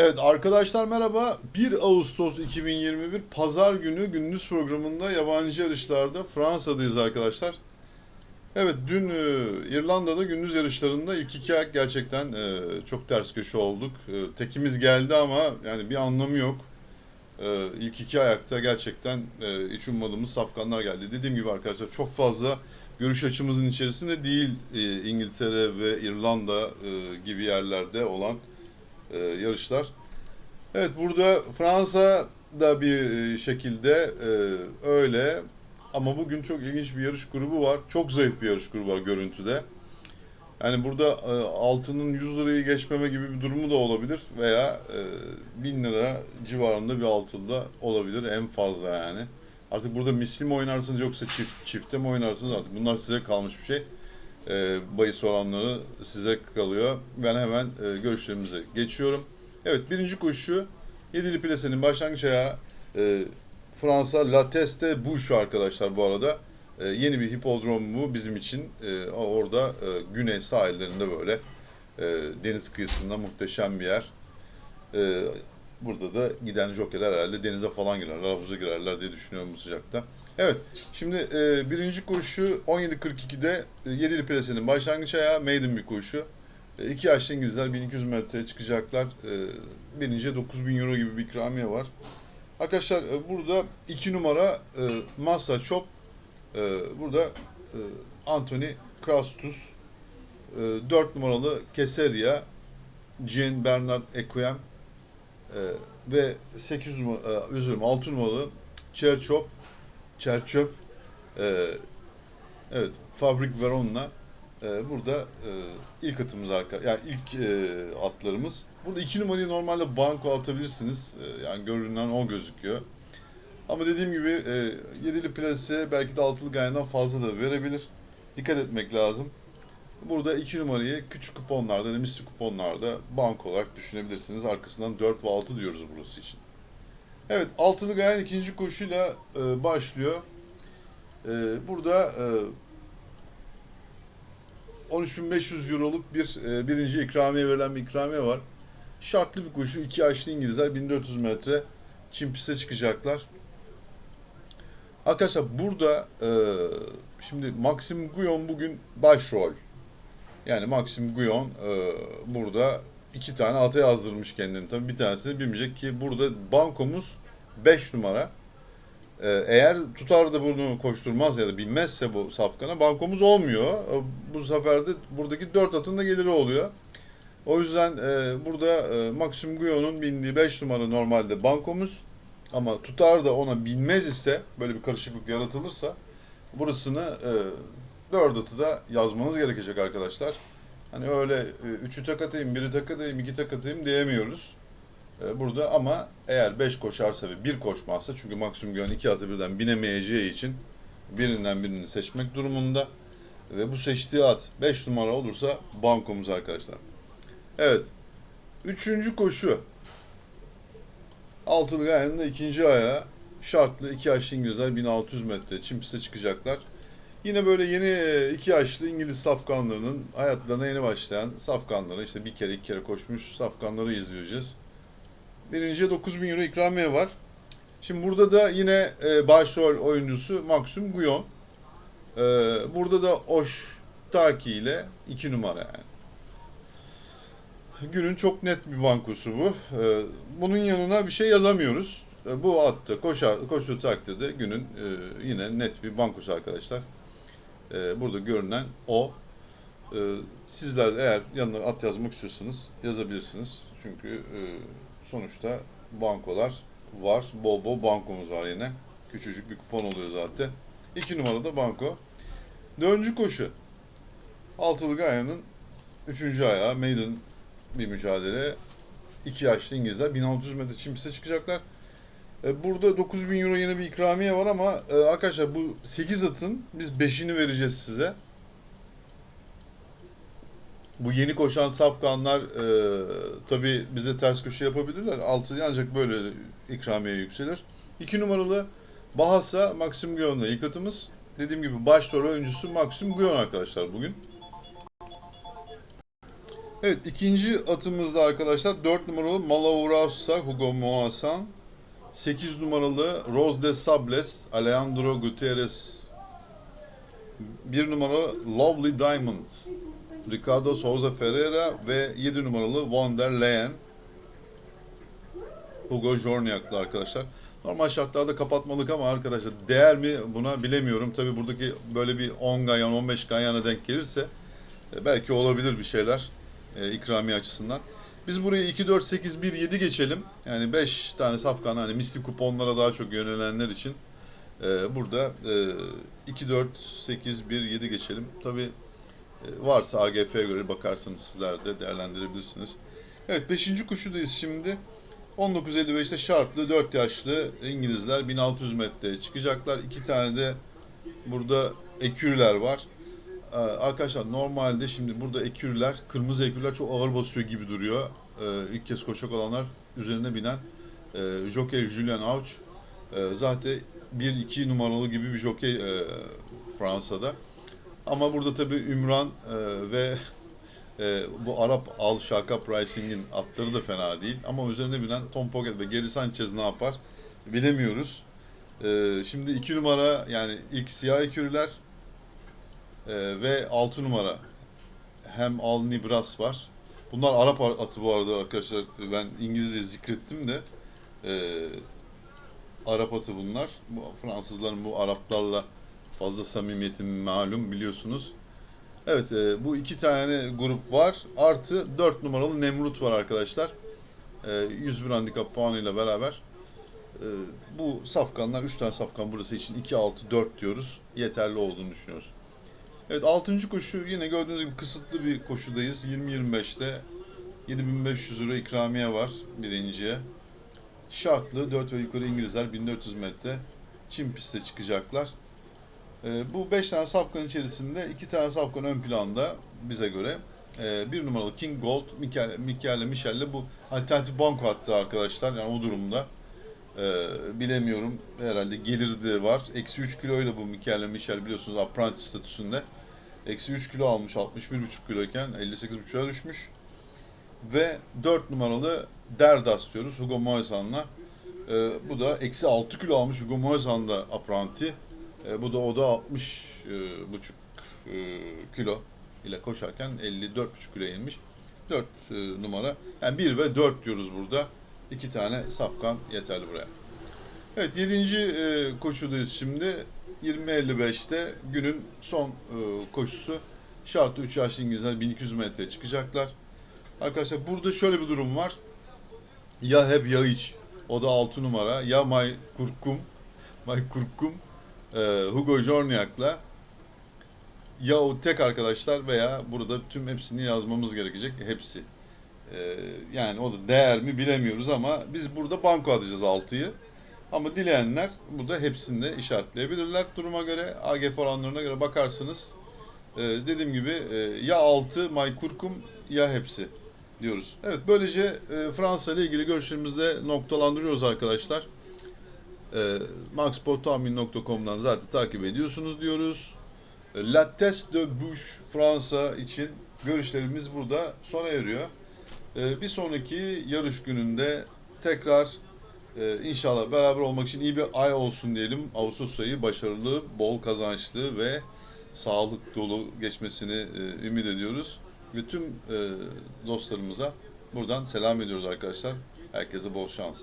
Evet arkadaşlar merhaba. 1 Ağustos 2021 Pazar günü gündüz programında yabancı yarışlarda Fransa'dayız arkadaşlar. Evet dün e, İrlanda'da gündüz yarışlarında ilk iki ayak gerçekten e, çok ters köşe olduk. E, tekimiz geldi ama yani bir anlamı yok. E, ilk iki ayakta gerçekten e, hiç ummadığımız safkanlar geldi. Dediğim gibi arkadaşlar çok fazla görüş açımızın içerisinde değil e, İngiltere ve İrlanda e, gibi yerlerde olan e, yarışlar. Evet burada Fransa da bir e, şekilde e, öyle ama bugün çok ilginç bir yarış grubu var. Çok zayıf bir yarış grubu var görüntüde. Yani burada e, altının 100 lirayı geçmeme gibi bir durumu da olabilir veya e, 1000 lira civarında bir altıda olabilir en fazla yani. Artık burada misli mi oynarsınız yoksa çift çifte mi oynarsınız artık bunlar size kalmış bir şey. E, bahis oranları size kalıyor. Ben hemen e, görüşlerimize geçiyorum. Evet birinci koşu Yedili Plase'nin başlangıç ayağı e, Fransa La Teste Bouche arkadaşlar bu arada. E, yeni bir hipodrom bu bizim için. E, orada e, güney sahillerinde böyle e, deniz kıyısında muhteşem bir yer. E, burada da giden jokeler herhalde denize falan girerler, havuza girerler diye düşünüyorum bu sıcakta. Evet, şimdi e, birinci koşu 17.42'de e, Yedili Plase'nin başlangıç ayağı maiden bir koşu. E, iki yaşlı İngilizler 1200 metreye çıkacaklar. E, birinci 9000 euro gibi bir ikramiye var. Arkadaşlar e, burada iki numara e, Massa Chop, e, burada e, Anthony Kraustus, e, 4 numaralı Keseria, Jean Bernard Equem e, ve 8 numara, e, özür dilerim 6 numaralı Cherchop, Cherchop, e, evet Fabrik Verona ee, burada e, ilk atımız arka, yani ilk e, atlarımız. Burada iki numarayı normalde banko atabilirsiniz. E, yani görünen o gözüküyor. Ama dediğim gibi e, yedili plase belki de altılı gayandan fazla da verebilir. Dikkat etmek lazım. Burada iki numarayı küçük kuponlarda, misli kuponlarda banko olarak düşünebilirsiniz. Arkasından 4 ve 6 diyoruz burası için. Evet, altılı gayan ikinci koşuyla e, başlıyor. E, burada e, 13.500 euroluk bir e, birinci ikramiye verilen bir ikramiye var. Şartlı bir koşu. iki yaşlı İngilizler 1400 metre çim piste çıkacaklar. Arkadaşlar burada e, şimdi Maxim Guyon bugün başrol. Yani Maxim Guyon e, burada iki tane ata yazdırmış kendini. Tabii bir tanesini bilmeyecek ki burada bankomuz 5 numara. Ee, Eğer tutar da bunu koşturmaz ya da bilmezse bu safkana bankomuz olmuyor. Ee, Bu sefer de buradaki 4 atın da geliri oluyor. O yüzden e, burada e, Maxim Guyon'un bindiği 5 numara normalde bankomuz. Ama tutar da ona binmez ise böyle bir karışıklık yaratılırsa burasını e, 4 atı da yazmanız gerekecek arkadaşlar. Hani öyle 3'ü tak atayım, 1'i tak atayım, 2 tak atayım diyemiyoruz. E, burada ama eğer 5 koşarsa ve 1 koşmazsa çünkü maksimum güven 2 atı birden binemeyeceği için birinden birini seçmek durumunda ve bu seçtiği at 5 numara olursa bankomuz arkadaşlar. Evet. Üçüncü koşu. Altılı gayanın ikinci ayağı şartlı 2 yaşlı İngilizler 1600 metre çim piste çıkacaklar. Yine böyle yeni e, iki yaşlı İngiliz safkanlarının hayatlarına yeni başlayan safkanları işte bir kere iki kere koşmuş safkanları izleyeceğiz. Birinciye 9000 euro ikramiye var. Şimdi burada da yine e, başrol oyuncusu Maxim Guyon. E, burada da Oş Taki ile 2 numara yani. Günün çok net bir bankosu bu. E, bunun yanına bir şey yazamıyoruz. E, bu atta koşar, koştuğu takdirde günün e, yine net bir bankosu arkadaşlar. E, burada görünen o. E, sizler de eğer yanına at yazmak istiyorsanız yazabilirsiniz. Çünkü e, sonuçta bankolar var. Bol bol bankomuz var yine. Küçücük bir kupon oluyor zaten. 2 numarada banko. Dördüncü koşu. Altılı Gaya'nın üçüncü ayağı. Maiden bir mücadele. 2 yaşlı İngilizler 1600 metre çim çıkacaklar. E, Burada 9000 euro yine bir ikramiye var ama e, arkadaşlar bu 8 atın biz 5'ini vereceğiz size. Bu yeni koşan safkanlar e, tabi bize ters köşe yapabilirler. Altı ancak böyle ikramiye yükselir. İki numaralı Bahasa Maxim Guyon'la ilk atımız. Dediğim gibi başrol oyuncusu Maxim Guyon arkadaşlar bugün. Evet ikinci atımızda arkadaşlar 4 numaralı Malaurausa Hugo Moasan 8 numaralı Rose de Sables Alejandro Gutierrez 1 numaralı Lovely Diamond Ricardo Souza Ferreira ve 7 numaralı Von der Leyen Hugo Jorniak'lı arkadaşlar. Normal şartlarda kapatmalık ama arkadaşlar değer mi buna bilemiyorum. Tabi buradaki böyle bir 10 ganyan 15 ganyana denk gelirse e, belki olabilir bir şeyler e, ikramiye açısından. Biz burayı 2, 4, 8, 1, 7 geçelim. Yani 5 tane safkan hani misli kuponlara daha çok yönelenler için e, burada e, 2, 4, 8, 1, 7 geçelim. Tabi varsa AGF'ye göre bakarsanız sizler de değerlendirebilirsiniz. Evet 5. kuşudayız şimdi. 1955'te şartlı 4 yaşlı İngilizler 1600 metreye çıkacaklar. İki tane de burada ekürler var. Ee, arkadaşlar normalde şimdi burada ekürler, kırmızı ekürler çok ağır basıyor gibi duruyor. Ee, ilk kez koşacak olanlar üzerine binen e, jockey Julian Auch e, zaten 1-2 numaralı gibi bir jockey e, Fransa'da. Ama burada tabii Ümran e, ve e, bu Arap Al Shaka Pricing'in atları da fena değil. Ama üzerine binen Tom Pocket ve Gary Sanchez ne yapar bilemiyoruz. E, şimdi 2 numara yani ilk siyah ekürüler e, ve 6 numara hem Al Nibras var. Bunlar Arap atı bu arada arkadaşlar. Ben İngilizce zikrettim de e, Arap atı bunlar. Bu Fransızların bu Araplarla fazla samimiyeti malum biliyorsunuz. Evet e, bu iki tane grup var. Artı 4 numaralı Nemrut var arkadaşlar. E, 101 handikap puanıyla beraber. E, bu safkanlar 3 tane safkan burası için 2 6 4 diyoruz. Yeterli olduğunu düşünüyoruz. Evet 6. koşu yine gördüğünüz gibi kısıtlı bir koşudayız. 20-25'te 7500 euro ikramiye var birinciye. Şartlı 4 ve yukarı İngilizler 1400 metre çim piste çıkacaklar. Ee, bu 5 tane safkan içerisinde 2 tane safkan ön planda bize göre. Ee, bir numaralı King Gold, Mikel, Michel'le bu alternatif banko attı arkadaşlar. Yani o durumda ee, bilemiyorum. Herhalde geliri de var. Eksi 3 kiloyla bu Mikel'le Michel biliyorsunuz apprentice statüsünde. Eksi 3 kilo almış 61,5 kiloyken 58,5'a düşmüş. Ve 4 numaralı Derdas diyoruz Hugo Moisan'la. Ee, bu da eksi 6 kilo almış Hugo Moisan'da apranti. E, bu da o da 60 e, buçuk e, kilo ile koşarken 54 buçuk kilo inmiş. 4 e, numara. Yani 1 ve 4 diyoruz burada. İki tane safkan yeterli buraya. Evet 7. E, koşudayız şimdi. 20.55'te günün son e, koşusu. Şartlı 3 yaşlı İngilizler 1200 metreye çıkacaklar. Arkadaşlar burada şöyle bir durum var. Ya hep ya hiç. O da 6 numara. Ya May Kurkum. May Kurkum e, Hugo Jorniak'la ya o tek arkadaşlar veya burada tüm hepsini yazmamız gerekecek. Hepsi. E, yani o da değer mi bilemiyoruz ama biz burada banko atacağız 6'yı. Ama dileyenler burada hepsini de işaretleyebilirler. Duruma göre AGF oranlarına göre bakarsınız. E, dediğim gibi e, ya 6 May Kurkum ya hepsi diyoruz. Evet böylece e, Fransa ile ilgili görüşlerimizi de noktalandırıyoruz arkadaşlar. E, maxportahmin.com'dan zaten takip ediyorsunuz diyoruz. E, La Teste de Bouche Fransa için görüşlerimiz burada sona eriyor. E, bir sonraki yarış gününde tekrar e, inşallah beraber olmak için iyi bir ay olsun diyelim. Ağustos ayı başarılı, bol kazançlı ve sağlık dolu geçmesini e, ümit ediyoruz. Ve tüm e, dostlarımıza buradan selam ediyoruz arkadaşlar. Herkese bol şans.